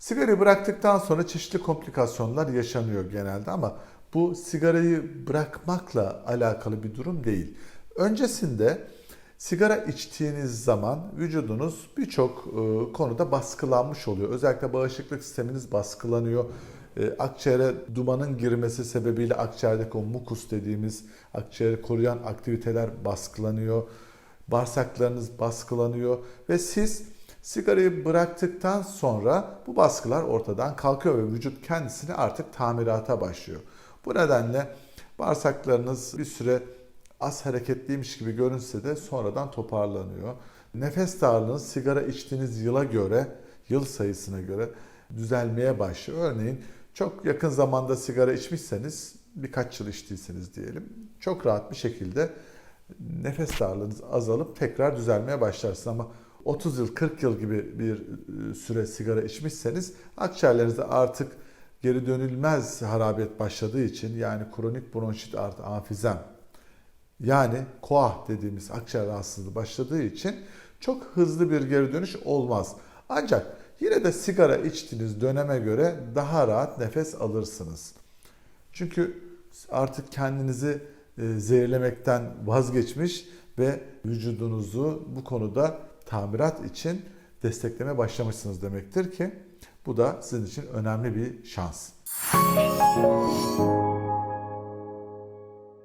Sigarayı bıraktıktan sonra çeşitli komplikasyonlar yaşanıyor genelde ama bu sigarayı bırakmakla alakalı bir durum değil. Öncesinde sigara içtiğiniz zaman vücudunuz birçok e, konuda baskılanmış oluyor. Özellikle bağışıklık sisteminiz baskılanıyor. E, akciğere dumanın girmesi sebebiyle akciğerdeki o mukus dediğimiz akciğeri koruyan aktiviteler baskılanıyor. Bağırsaklarınız baskılanıyor ve siz sigarayı bıraktıktan sonra bu baskılar ortadan kalkıyor ve vücut kendisini artık tamirata başlıyor. Bu nedenle bağırsaklarınız bir süre az hareketliymiş gibi görünse de sonradan toparlanıyor. Nefes darlığınız sigara içtiğiniz yıla göre, yıl sayısına göre düzelmeye başlıyor. Örneğin çok yakın zamanda sigara içmişseniz, birkaç yıl içtiyseniz diyelim, çok rahat bir şekilde nefes darlığınız azalıp tekrar düzelmeye başlarsınız ama 30 yıl 40 yıl gibi bir e, süre sigara içmişseniz akciğerlerinizde artık geri dönülmez harabiyet başladığı için yani kronik bronşit artı amfizem yani koah dediğimiz akciğer rahatsızlığı başladığı için çok hızlı bir geri dönüş olmaz. Ancak yine de sigara içtiğiniz döneme göre daha rahat nefes alırsınız. Çünkü artık kendinizi zehirlemekten vazgeçmiş ve vücudunuzu bu konuda tamirat için destekleme başlamışsınız demektir ki bu da sizin için önemli bir şans.